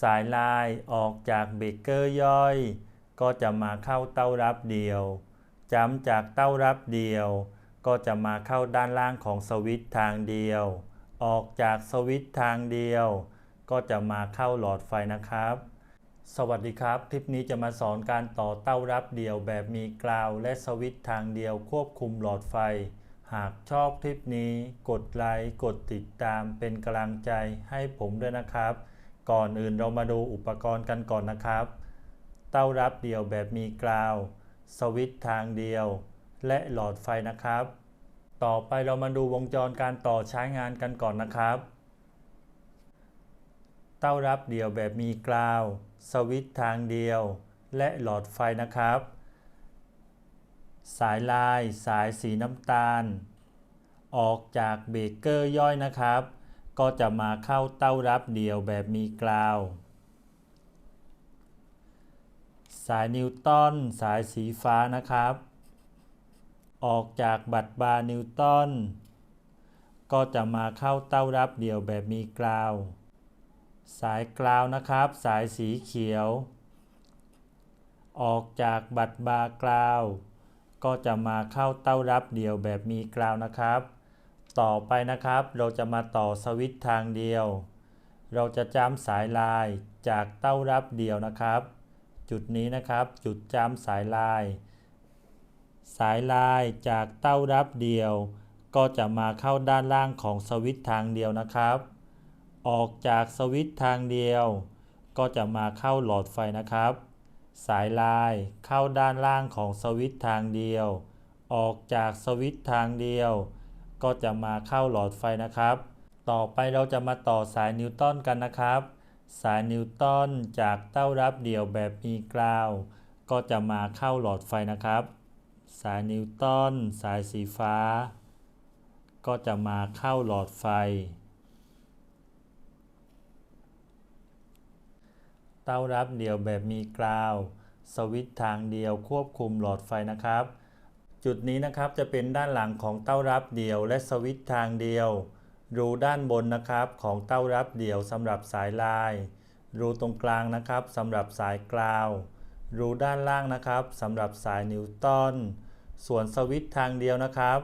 สายลายออกจากเบเกอร์ย่อย ก็จะมาเข้าเต้ารับเดียวจำจากเต้ารับเดียว ก็จะมาเข้าด้านล่างของสวิตช์ทางเดียว ออกจากสวิตช์ทางเดียว ก็จะมาเข้าหลอดไฟนะครับ สวัสดีครับ คลิปนี้จะมาสอนการต่อเต้ารับเดี่ยวแบบมีกราวและสวิตช์ทางเดียวควบคุมหลอดไฟ หากชอบคลิปนี้ กดไลค์กดติดตามเป็นกำลังใจให้ผมด้วยนะครับ ก่อนอื่นเรามาดูอุปกรณ์กันก่อนนะครับ เต้ารับเดี่ยวแบบมีกราว สวิตช์ทางเดียว และหลอดไฟนะครับ ต่อไปเรามาดูวงจรการต่อใช้งานกันก่อนนะครับ เต้ารับเดี่ยวแบบมีกราว สวิตช์ทางเดียว และหลอดไฟนะครับ สายลายสายสีน้ำตาล ออกจากเบรกเกอร์ย่อยนะครับ ก็จะมาเข้าเต้ารับเดี่ยวแบบมีกราว สายนิวตันสายสีฟ้านะครับ ออกจากบัตรบาร์นิวตันก็จะมาเข้าเต้ารับเดี่ยวแบบมีกราว สายกราวนะครับ สายสีเขียว ออกจากบัตรบาร์กราว ก็จะมาเข้าเต้ารับเดี่ยวแบบมีกราวนะครับ ต่อไปนะครับ เราจะมาต่อสวิตช์ทางเดียว เราจะจ้ำสายลายจากเต้ารับเดี่ยวนะครับ จุดนี้นะครับ จุดจ้ำสายลาย สายลายจากเต้ารับเดียว ก็จะมาเข้าด้านล่างของสวิตช์ทางเดียวนะครับ ออกจากสวิตช์ทางเดียว ก็จะมาเข้าหลอดไฟนะครับ สายลายเข้าด้านล่างของสวิตช์ทางเดียว ออกจากสวิตช์ทางเดียว ก็จะมาเข้าหลอดไฟนะครับ ต่อไปเราจะมาต่อสายนิวตันกันนะครับ สายนิวตันจากเต้ารับเดี่ยวแบบมีกราว ก็จะมาเข้าหลอดไฟนะครับ สายนิวตันสายสีฟ้า ก็จะมาเข้าหลอดไฟ เต้ารับเดี่ยวแบบมีกราว สวิตช์ทางเดียวควบคุมหลอดไฟนะครับ จุดนี้นะครับจะเป็นด้านหลังของเต้ารับเดี่ยวและสวิตช์ทางเดียว รูด้านบนนะครับของเต้ารับเดี่ยวสำหรับสายลาย รูตรงกลางนะครับสำหรับสายกราว รูด้านล่างนะครับสำหรับสายนิวตันส่วนสวิตช์ทางเดียวนะครับ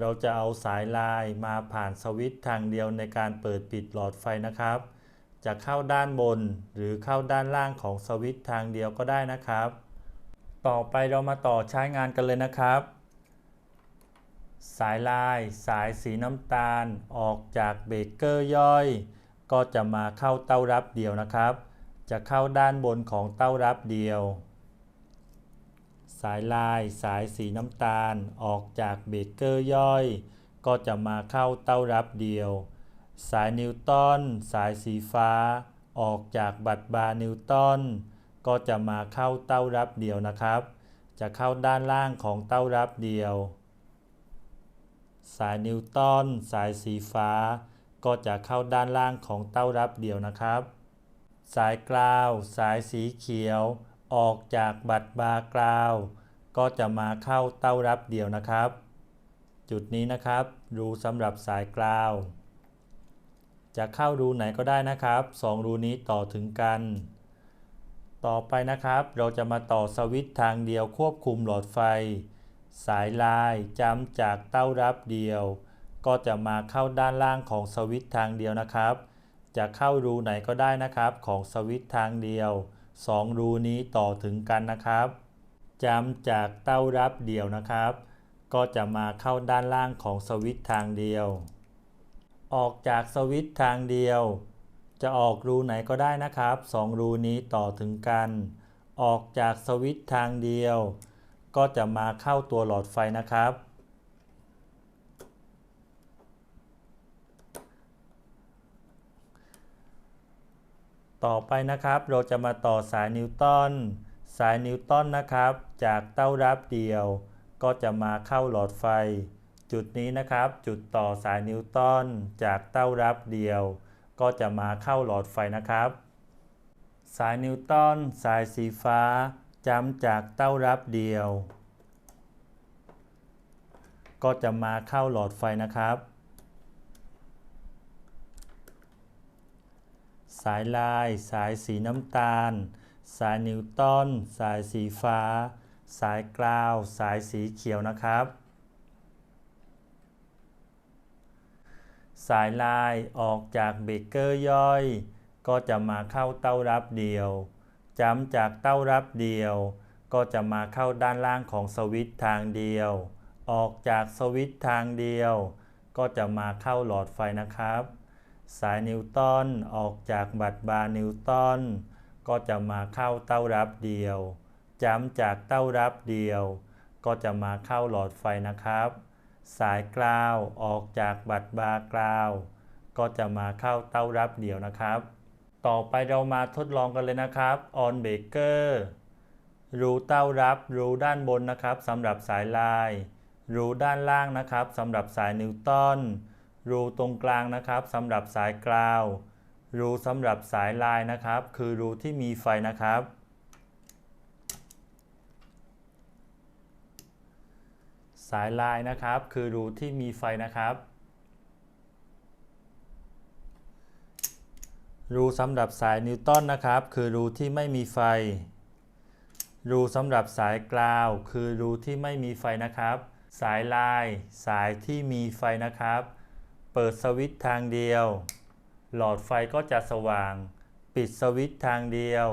เราจะเอาสายลายมาผ่านสวิตช์ทางเดียวในการเปิดปิดหลอดไฟนะครับ จะเข้าด้านบนหรือเข้าด้านล่างของสวิตช์ทางเดียวก็ได้นะครับ ต่อไปเรามาต่อใช้งานกันเลยนะครับ สายลายสายสีน้ำตาลออกจากเบรกเกอร์ย่อย ก็จะมาเข้าเต้ารับเดียวนะครับ จะเข้าด้านบนของเต้ารับเดียว สายลายสายสีน้ำตาลออกจากเบรกเกอร์ย่อย ก็จะมาเข้าเต้ารับเดียว สายนิวตันสายสีฟ้า ออกจากบัตรบาร์นิวตัน ก็จะมาเข้าเต้ารับเดียวนะครับ จะเข้าด้านล่างของเต้ารับเดียว สายนิวตันสายสีฟ้า ก็จะเข้าด้านล่างของเต้ารับเดียวนะครับ สายกราวสายสีเขียว ออกจากบัตรบาร์กราว ก็จะมาเข้าเต้ารับเดียวนะครับ จุดนี้นะครับ รูสำหรับสายกราวจะเข้ารูไหนก็ได้นะครับสองรูนี้ต่อถึงกัน ต่อไปนะครับ เราจะมาต่อสวิตช์ทางเดียวควบคุมหลอดไฟ สายลายจำจากเต้ารับเดียว ก็จะมาเข้าด้านล่างของสวิตช์ทางเดียวนะครับ จะเข้ารูไหนก็ได้นะครับ ของสวิตช์ทางเดียวสองรูนี้ต่อถึงกันนะครับจำจากเต้ารับเดียวนะครับ ก็จะมาเข้าด้านล่างของสวิตช์ทางเดียว ออกจากสวิตช์ทางเดียว จะออกรูไหนก็ได้นะครับสองรูนี้ต่อถึงกัน ออกจากสวิตช์ทางเดียว ก็จะมาเข้าตัวหลอดไฟนะครับ ต่อไปนะครับเราจะมาต่อสายนิวตันสายนิวตันนะครับ จากเต้ารับเดียว ก็จะมาเข้าหลอดไฟ จุดนี้นะครับ จุดต่อสายนิวตันจากเต้ารับเดียว ก็จะมาเข้าหลอดไฟนะครับ สายนิวตันสายสีฟ้าจำจากเต้ารับเดียว ก็จะมาเข้าหลอดไฟนะครับ สายลาย สายสีน้ำตาล สายนิวตันสายสีฟ้า สายกราว สายสีเขียวนะครับ สายลายออกจากเบรกเกอร์ย่อย ก็จะมาเข้าเต้ารับเดียวจำจากเต้ารับเดียว ก็จะมาเข้าด้านล่างของสวิตช์ทางเดียว ออกจากสวิตช์ทางเดียว ก็จะมาเข้าหลอดไฟนะครับ สายนิวตันออกจากบัตรบาร์นิวตันก็จะมาเข้าเต้ารับเดียวจำจากเต้ารับเดียว ก็จะมาเข้าหลอดไฟนะครับ สายกราวออกจากบัตรบาร์กราว ก็จะมาเข้าเต้ารับเดี่ยวนะครับ ต่อไปเรามาทดลองกันเลยนะครับ on breaker รูเต้ารับรูด้านบนนะครับสำหรับสายลายรูด้านล่างนะครับสำหรับสายนิวตันรูตรงกลางนะครับสำหรับสายกราวรูสำหรับสายลายนะครับ คือรูที่มีไฟนะครับ สายลายนะครับ คือรูที่มีไฟนะครับ รูสำหรับสายนิวตันนะครับ คือรูที่ไม่มีไฟ รูสำหรับสายกราว คือรูที่ไม่มีไฟนะครับ สายลาย สายที่มีไฟนะครับ เปิดสวิตช์ทางเดียว หลอดไฟก็จะสว่าง ปิดสวิตช์ทางเดียว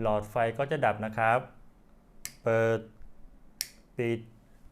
หลอดไฟก็จะดับนะครับ เปิด ปิด